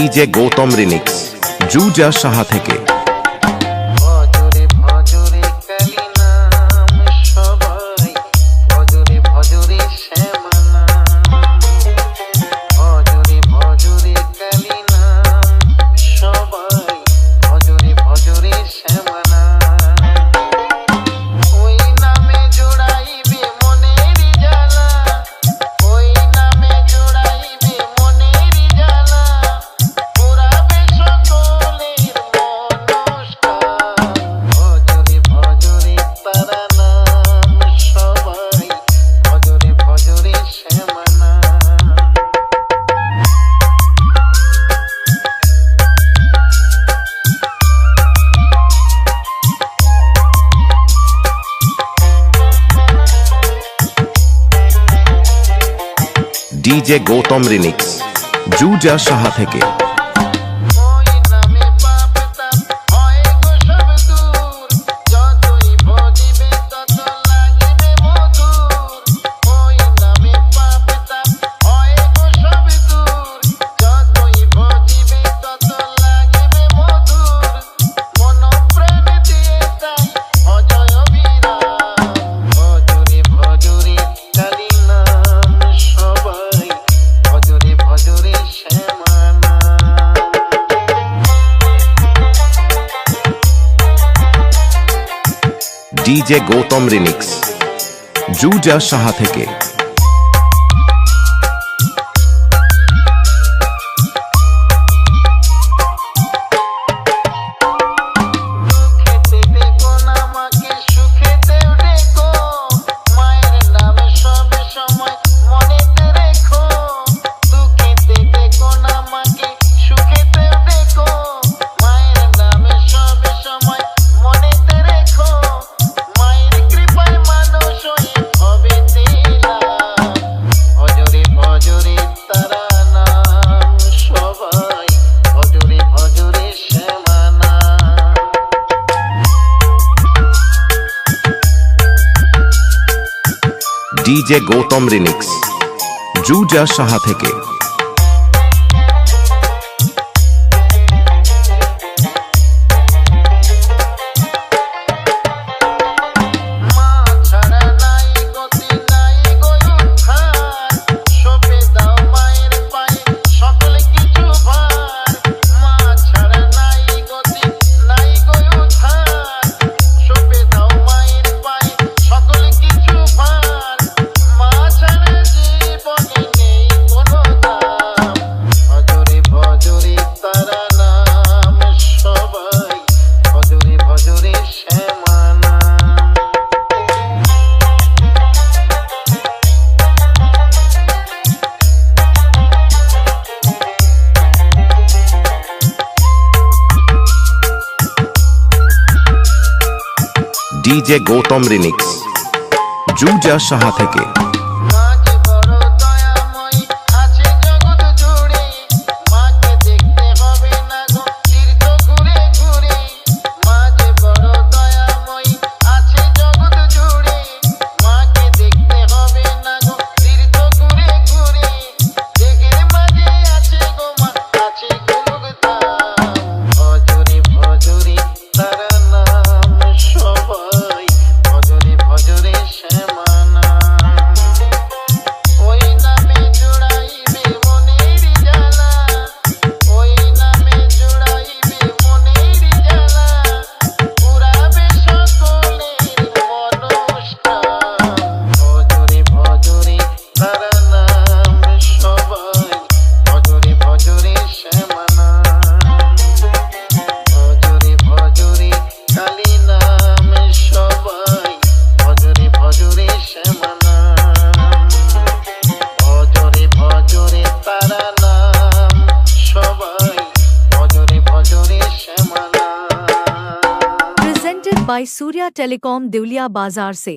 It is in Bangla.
ডিজে গৌতম রিনিক্স জুজা সাহা থেকে। ডিজে গৌতম রিনিক্স জুজা সাহা থেকে। DJ Gautam remix. জুজা সাহা থেকে। ডিজে গৌতম রিনিক্স জুজা সাহা থেকে। ডিজে গৌতম রিনিক্স জুজা সাহা থেকে। बाई सूर्या टेलीकॉम दिवलिया बाज़ार से।